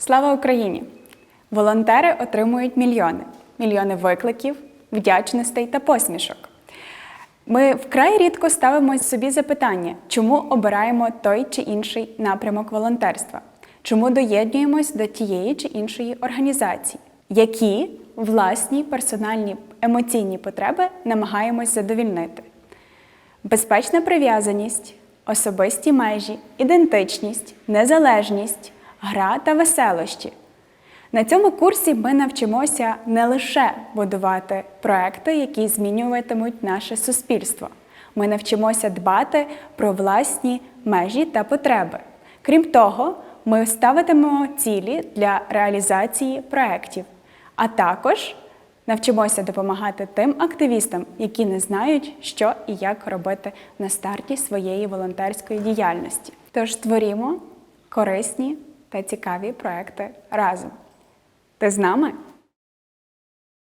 Слава Україні! Волонтери отримують мільйони, мільйони викликів, вдячностей та посмішок. Ми вкрай рідко ставимо собі запитання, чому обираємо той чи інший напрямок волонтерства, чому доєднуємось до тієї чи іншої організації, які власні персональні емоційні потреби намагаємось задовільнити. Безпечна прив'язаність, особисті межі, ідентичність, незалежність, гра та веселощі. На цьому курсі ми навчимося не лише будувати проекти, які змінюватимуть наше суспільство. Ми навчимося дбати про власні межі та потреби. Крім того, ми ставитимемо цілі для реалізації проєктів, а також навчимося допомагати тим активістам, які не знають, що і як робити на старті своєї волонтерської діяльності. Тож створімо корисні та цікаві проекти разом. Ти з нами?